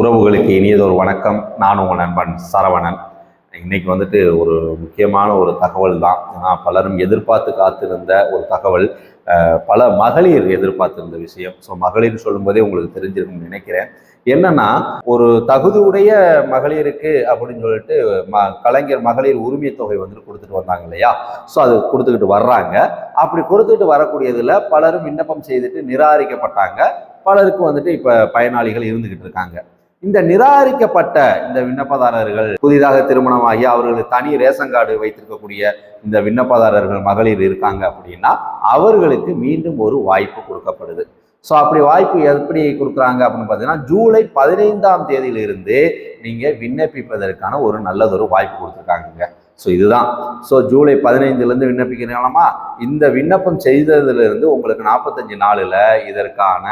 உறவுகளுக்கு இனியதொரு வணக்கம். நான் உங்கள் நண்பன் சரவணன். இன்னைக்கு வந்துட்டு ஒரு முக்கியமான ஒரு தகவல் தான். ஏன்னா பலரும் எதிர்பார்த்து காத்திருந்த ஒரு தகவல் பல மகளிர் எதிர்பார்த்திருந்த விஷயம். ஸோ மகளிர் சொல்லும்போதே உங்களுக்கு தெரிஞ்சிருக்கும்னு நினைக்கிறேன். என்னன்னா ஒரு தகுதியுடைய மகளிருக்கு அப்படின்னு சொல்லிட்டு ம கலைஞர் மகளிர் உரிமை தொகை வந்துட்டு கொடுத்துட்டு வந்தாங்க இல்லையா? ஸோ அது கொடுத்துக்கிட்டு வர்றாங்க. அப்படி கொடுத்துட்டு வரக்கூடியதில் பலரும் விண்ணப்பம் செய்துட்டு நிராகரிக்கப்பட்டாங்க. பலருக்கு வந்துட்டு இப்போ பயனாளிகள் இருந்துக்கிட்டு இருக்காங்க. இந்த நிராகரிக்கப்பட்ட இந்த விண்ணப்பதாரர்கள் புதிதாக திருமணமாகி அவர்களுக்கு தனி ரேஷன் கார்டு வைத்திருக்கக்கூடிய இந்த விண்ணப்பதாரர்கள் மகளிர் இருக்காங்க அப்படின்னா அவர்களுக்கு மீண்டும் ஒரு வாய்ப்பு கொடுக்கப்படுது. ஸோ அப்படி வாய்ப்பு எப்படி கொடுக்குறாங்க அப்படின்னு பார்த்தீங்கன்னா ஜூலை பதினைந்தாம் தேதியிலிருந்து நீங்கள் விண்ணப்பிப்பதற்கான ஒரு நல்லதொரு வாய்ப்பு கொடுத்துருக்காங்க ஸோ இதுதான். ஸோ ஜூலை பதினைந்துலேருந்து விண்ணப்பிக்கிறீங்களாமா இந்த விண்ணப்பம் செய்ததுலேருந்து உங்களுக்கு நாற்பத்தஞ்சு நாளில் இதற்கான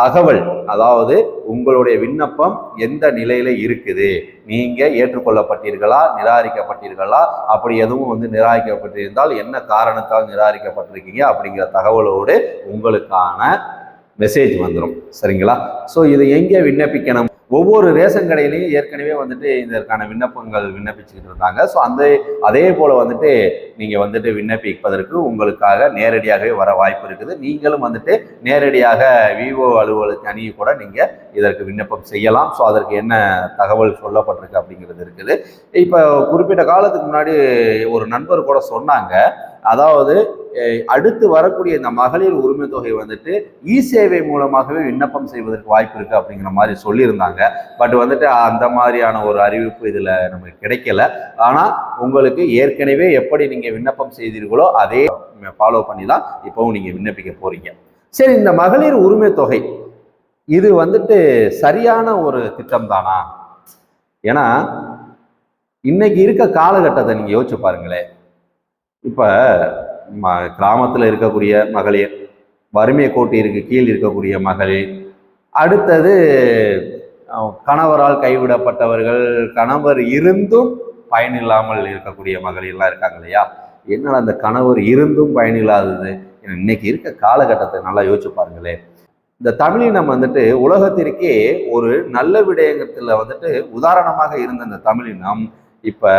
தகவல் அதாவது உங்களுடைய விண்ணப்பம் எந்த நிலையில இருக்குது? நீங்க ஏற்றுக்கொள்ளப்பட்டீர்களா? நிராகரிக்கப்பட்டீர்களா? அப்படி எதுவும் வந்து நிராகரிக்கப்பட்டிருந்தால் என்ன காரணத்தால் நிராகரிக்கப்பட்டிருக்கீங்க? அப்படிங்கிற தகவலோடு உங்களுக்கான மெசேஜ் வந்துடும் சரிங்களா? ஸோ இதை எங்கே விண்ணப்பிக்கணும்? ஒவ்வொரு ரேஷன் கடையிலையும் ஏற்கனவே வந்துட்டு இதற்கான விண்ணப்பங்கள் விண்ணப்பிச்சுக்கிட்டு இருந்தாங்க ஸோ அந்த அதே போல் வந்துட்டு நீங்கள் வந்துட்டு விண்ணப்பிப்பதற்கு உங்களுக்காக நேரடியாகவே வர வாய்ப்பு இருக்குது. நீங்களும் வந்துட்டு நேரடியாக விவோ அலுவலக அணியை கூட நீங்கள் இதற்கு விண்ணப்பம் செய்யலாம். ஸோ அதற்கு என்ன தகவல் சொல்லப்பட்டிருக்கு அப்படிங்கிறது இருக்குது. இப்போ குறிப்பிட்ட காலத்துக்கு முன்னாடி ஒரு நண்பர் கூட சொன்னாங்க. அதாவது அடுத்து வரக்கூடிய இந்த மகளிர் உரிமை தொகை வந்துட்டு இ சேவை மூலமாகவே விண்ணப்பம் செய்வதற்கு வாய்ப்பு இருக்கு அப்படிங்கிற மாதிரி சொல்லியிருந்தாங்க. பட் வந்துட்டு அந்த மாதிரியான ஒரு அறிவிப்பு இதில் நமக்கு கிடைக்கல. ஆனால் உங்களுக்கு ஏற்கனவே எப்படி நீங்கள் விண்ணப்பம் செய்தீர்களோ அதே ஃபாலோ பண்ணி தான் இப்போவும் நீங்கள் விண்ணப்பிக்க போறீங்க. சரி இந்த மகளிர் உரிமை தொகை இது வந்துட்டு சரியான ஒரு திட்டம் தானா ஏன்னா இன்னைக்கு இருக்க காலகட்டத்தை நீங்கள் யோசிச்சு பாருங்களேன். இப்போ ம கிராமத்தில் இருக்கக்கூடிய மகளிர் வறுமை கோட்டிற்கு கீழ் இருக்கக்கூடிய மகளிர் அடுத்தது கணவரால் கைவிடப்பட்டவர்கள் கணவர் இருந்தும் பயனில்லாமல் இருக்கக்கூடிய மகளிர்லாம் இருக்காங்க இல்லையா? என்னடா அந்த கணவர் இருந்தும் பயனில்லாதது? இன்னைக்கு இருக்க காலகட்டத்தை நல்லா யோசிச்சு பாருங்களேன். இந்த தமிழினம் வந்துட்டு உலகத்திற்கே ஒரு நல்ல விடயங்கத்தில் வந்துட்டு உதாரணமாக இருந்த இந்த தமிழினம் இப்போ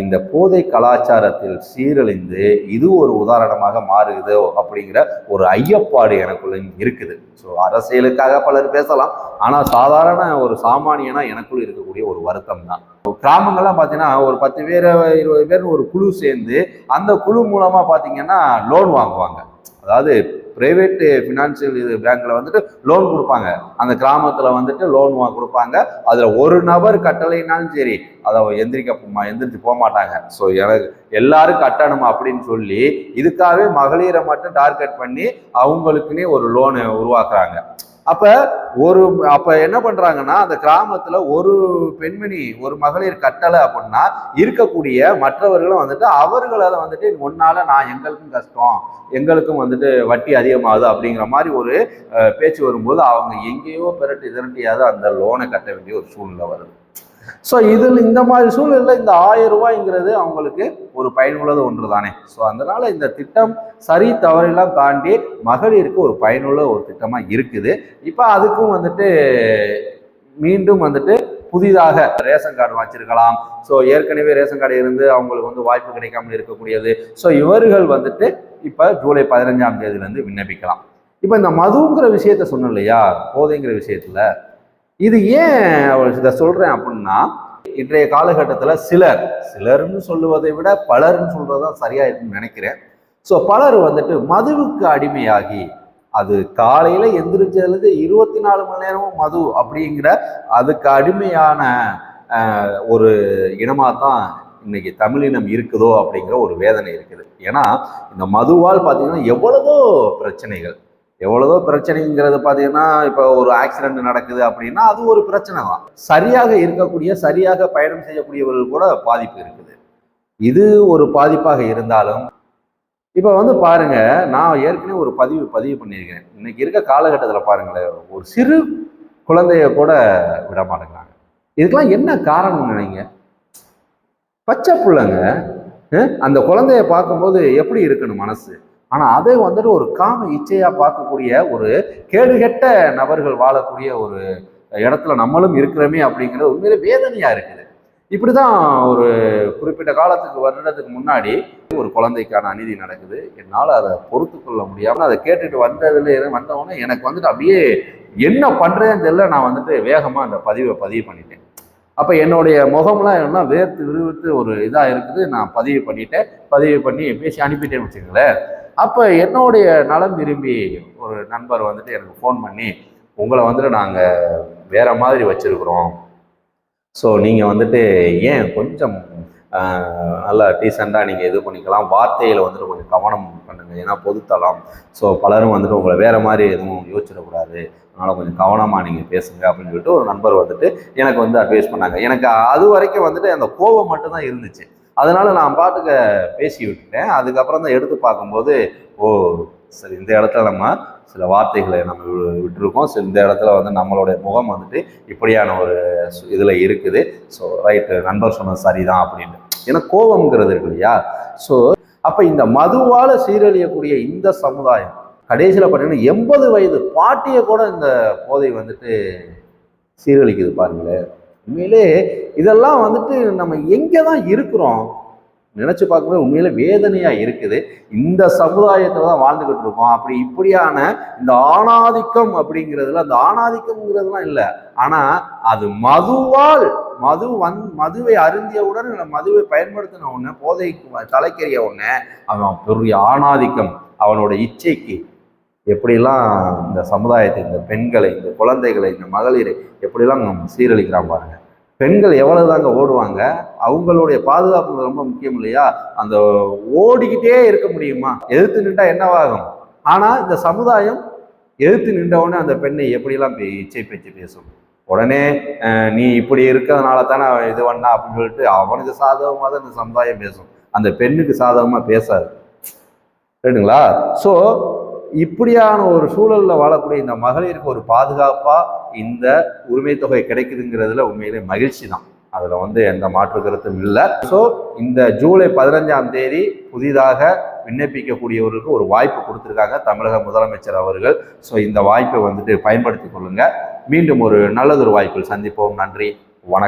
இந்த போதை கலாச்சாரத்தில் சீரழிந்து இது ஒரு உதாரணமாக மாறுகுதோ அப்படிங்கிற ஒரு ஐயப்பாடு எனக்குள்ள இருக்குது. ஸோ அரசியலுக்காக பலர் பேசலாம். ஆனால் சாதாரண ஒரு சாமானியனா எனக்குள்ள இருக்கக்கூடிய ஒரு வருத்தம் தான். கிராமங்கள்லாம் பார்த்தீங்கன்னா ஒரு பத்து பேர் இருபது பேர் ஒரு குழு சேர்ந்து அந்த குழு மூலமா பார்த்தீங்கன்னா லோன் வாங்குவாங்க. அதாவது பிரைவேட் ஃபினான்சியல் இது பேங்க்கில் வந்துட்டு லோன் கொடுப்பாங்க. அந்த கிராமத்தில் வந்துட்டு லோன் கொடுப்பாங்க. அதில் ஒரு நபர் கட்டலைனாலும் சரி அதை எந்திரிக்க எந்திரிச்சு போக மாட்டாங்க. ஸோ எனக்கு எல்லாரும் கட்டணும் அப்படின்னு சொல்லி இதுக்காகவே மகளிரை மட்டும் டார்கெட் பண்ணி அவங்களுக்குன்னே ஒரு லோனை உருவாக்குறாங்க. அப்ப ஒரு அப்ப என்ன பண்றாங்கன்னா அந்த கிராமத்துல ஒரு பெண்மணி ஒரு மகளிர் கட்டலை அப்படின்னா இருக்கக்கூடிய மற்றவர்களும் வந்துட்டு அவர்களால வந்துட்டு ஒன்னால நான் எங்களுக்கும் கஷ்டம் எங்களுக்கும் வந்துட்டு வட்டி அதிகமாகுது அப்படிங்கிற மாதிரி ஒரு பேச்சு வரும்போது அவங்க எங்கேயோ பிரட்டி திரட்டியாவது அந்த லோனை கட்ட வேண்டிய ஒரு சூழ்நிலை வருது. ஸோ இதில் இந்த மாதிரி சூழ்நிலையில் இந்த ஆயிரம் ரூபாய்ங்கிறது அவங்களுக்கு ஒரு பயனுள்ளது ஒன்று தானே ஸோ அதனால் இந்த திட்டம் சரி தவறெல்லாம் தாண்டி மகளிருக்கு ஒரு பயனுள்ள ஒரு திட்டமாக இருக்குது. இப்போ அதுக்கும் வந்துட்டு மீண்டும் வந்துட்டு புதிதாக ரேஷன் கார்டு வச்சிருக்கலாம் ஸோ ஏற்கனவே ரேஷன் கார்டு இருந்து அவங்களுக்கு வந்து வாய்ப்பு கிடைக்காமல் இருக்கக்கூடியது. ஸோ இவர்கள் வந்துட்டு இப்போ ஜூலை பதினஞ்சாம் தேதியிலேருந்து விண்ணப்பிக்கலாம். இப்போ இந்த மதுங்கிற விஷயத்த சொன்னோம் இல்லையா? போதைங்கிற விஷயத்தில் இது ஏன் இதை சொல்றேன் அப்படின்னா இன்றைய காலகட்டத்தில் சிலர் சிலர்னு சொல்லுவதை விட பலர்னு சொல்றதுதான் சரியா இருக்குன்னு நினைக்கிறேன். ஸோ பலர் வந்துட்டு மதுவுக்கு அடிமையாகி அது காலையில் எந்திரிச்சதுலேருந்து இருபத்தி நாலு மணி நேரமும் மது அப்படிங்கிற அதுக்கு அடிமையான ஒரு இனமாக தான் இன்னைக்கு தமிழினம் இருக்குதோ அப்படிங்கிற ஒரு வேதனை இருக்குது. ஏன்னா இந்த மதுவால் பார்த்தீங்கன்னா எவ்வளவோ பிரச்சனைகள். எவ்வளவோ பிரச்சனைங்கிறது பார்த்தீங்கன்னா இப்போ ஒரு ஆக்சிடென்ட் நடக்குது அப்படின்னா அது ஒரு பிரச்சனை தான். சரியாக இருக்கக்கூடிய சரியாக பயணம் செய்யக்கூடியவர்கள் கூட பாதிப்பு இருக்குது. இது ஒரு பாதிப்பாக இருந்தாலும் இப்போ வந்து பாருங்க நான் ஏற்கனவே ஒரு பதிவு பதிவு பண்ணியிருக்கேன். இன்னைக்கு இருக்க காலகட்டத்தில் பாருங்களேன் ஒரு சிறு குழந்தைய கூட விட மாட்டேங்கிறாங்க. இதுக்கெல்லாம் என்ன காரணம் நினைங்க? பச்சை பிள்ளைங்க அந்த குழந்தைய பார்க்கும்போது எப்படி இருக்கணும் மனசு? ஆனால் அதை வந்துட்டு ஒரு காம இச்சையாக பார்க்கக்கூடிய ஒரு கேடுகெட்ட நபர்கள் வாழக்கூடிய ஒரு இடத்துல நம்மளும் இருக்கிறோமே அப்படிங்கிறது உண்மையிலே வேதனையாக இருக்குது. இப்படி தான் ஒரு குறிப்பிட்ட காலத்துக்கு வருடத்துக்கு முன்னாடி ஒரு குழந்தைக்கான அநீதி நடக்குது. என்னால் அதை பொறுத்து கொள்ள முடியாமல் அதை கேட்டுட்டு வந்ததுல வந்தவொடனே எனக்கு வந்துட்டு அப்படியே என்ன பண்ணுறதுன்னு தெரியல. நான் வந்துட்டு வேகமாக அந்த பதிவை பதிவு பண்ணிட்டேன். அப்போ என்னுடைய முகம்லாம் என்னன்னா வேர்த்து விறுவிறுத்து ஒரு இதாக இருக்குது. நான் பதிவு பண்ணிட்டேன். பதிவு பண்ணி பேசி அனுப்பிட்டேன்னு வச்சுக்கங்களேன். அப்போ என்னுடைய நலம் விரும்பி ஒரு நண்பர் வந்துட்டு எனக்கு ஃபோன் பண்ணி உங்களை வந்துட்டு நாங்கள் வேற மாதிரி வச்சுருக்குறோம். ஸோ நீங்கள் வந்துட்டு ஏன் கொஞ்சம் நல்லா டீசெண்டாக நீங்கள் இது பண்ணிக்கலாம். வார்த்தையில் வந்துட்டு கொஞ்சம் கவனம் பண்ணுங்கள் ஏன்னா பொதுத்தளம் ஸோ பலரும் வந்துட்டு உங்களை வேறு மாதிரி எதுவும் யோசிச்சிடக்கூடாது அதனால் கொஞ்சம் கவனமாக நீங்கள் பேசுங்க. அப்படின்னு சொல்லிட்டு ஒரு நண்பர் வந்துட்டு எனக்கு வந்து அட்வைஸ் பண்ணாங்க. எனக்கு அது வரைக்கும் வந்துட்டு அந்த கோபம் மட்டும்தான் இருந்துச்சு. அதனால நான் பாட்டுக்க பேசி விட்டுட்டேன். அதுக்கப்புறம் தான் எடுத்து பார்க்கும்போது ஓ சரி இந்த இடத்துல நம்ம சில வார்த்தைகளை நம்ம வி- விட்டுருக்கோம். ஸோ இந்த இடத்துல வந்து நம்மளுடைய முகம் வந்துட்டு இப்படியான ஒரு இதில் இருக்குது. ஸோ ரைட்டு நண்பர் சொன்னது சரிதான் அப்படின்னு ஏன்னா கோபம்ங்கிறது இருக்கு இல்லையா? ஸோ அப்போ இந்த மதுவால் சீரழியக்கூடிய இந்த சமுதாயம் கடைசியில் பார்த்தீங்கன்னா எண்பது வயது பாட்டியை கூட இந்த போதை வந்துட்டு சீரழிக்குது பாருங்களேன். உண்மையிலே இதெல்லாம் வந்துட்டு நம்ம எங்கே தான் இருக்கிறோம் நினச்சி பார்க்கும்போது உண்மையில வேதனையாக இருக்குது. இந்த சமுதாயத்தில் தான் வாழ்ந்துக்கிட்டு இருக்கோம். அப்படி இப்படியான இந்த ஆணாதிக்கம் அப்படிங்கிறதுல அந்த ஆணாதிக்கம்ங்கிறதுலாம் இல்லை. ஆனால் அது மதுவால் மது வந் மதுவை அருந்தியவுடன் இல்லை மதுவை பயன்படுத்தின ஒன்று போதைக்கு தலைக்கறிய ஒன்று அவன் பெரிய ஆணாதிக்கம் அவனோட இச்சைக்கு எப்படிலாம் இந்த சமுதாயத்தை இந்த பெண்களை இந்த குழந்தைகளை இந்த மகளிரை எப்படிலாம் சீரழிக்கிறான் பாருங்க. பெண்கள் எவ்வளவு தாங்க ஓடுவாங்க? அவங்களுடைய பாதுகாப்பு ரொம்ப முக்கியம் இல்லையா? அந்த ஓடிக்கிட்டே இருக்க முடியுமா? எதிர்த்து நின்றா என்னவாகும் ஆனால் இந்த சமுதாயம் எதிர்த்து நின்றவுடனே அந்த பெண்ணை எப்படிலாம் பே- இச்சை பேச்சு பேசும்? உடனே நீ இப்படி இருக்கிறதுனால தானே அவன் இது பண்ணா அப்படின்னு சொல்லிட்டு அவனுக்கு சாதகமாக தான் இந்த சமுதாயம் பேசும். அந்த பெண்ணுக்கு சாதகமாக பேசாது. சரிங்களா ஸோ இப்படியான ஒரு சூழலில் வாழக்கூடிய இந்த மகளிருக்கு ஒரு பாதுகாப்பாக இந்த உரிமை தொகை கிடைக்குதுங்கிறதுல உண்மையிலே மகிழ்ச்சி தான் அதில் வந்து எந்த மாற்று கருத்தும் இல்லை. ஸோ இந்த ஜூலை பதினஞ்சாம் தேதி புதிதாக விண்ணப்பிக்கக்கூடியவர்களுக்கு ஒரு வாய்ப்பு கொடுத்துருக்காங்க தமிழக முதலமைச்சர் அவர்கள். ஸோ இந்த வாய்ப்பை வந்துட்டு பயன்படுத்திக் கொள்ளுங்கள் மீண்டும் ஒரு நல்லதொரு வாய்ப்பில் சந்திப்போம். நன்றி. வணக்கம்.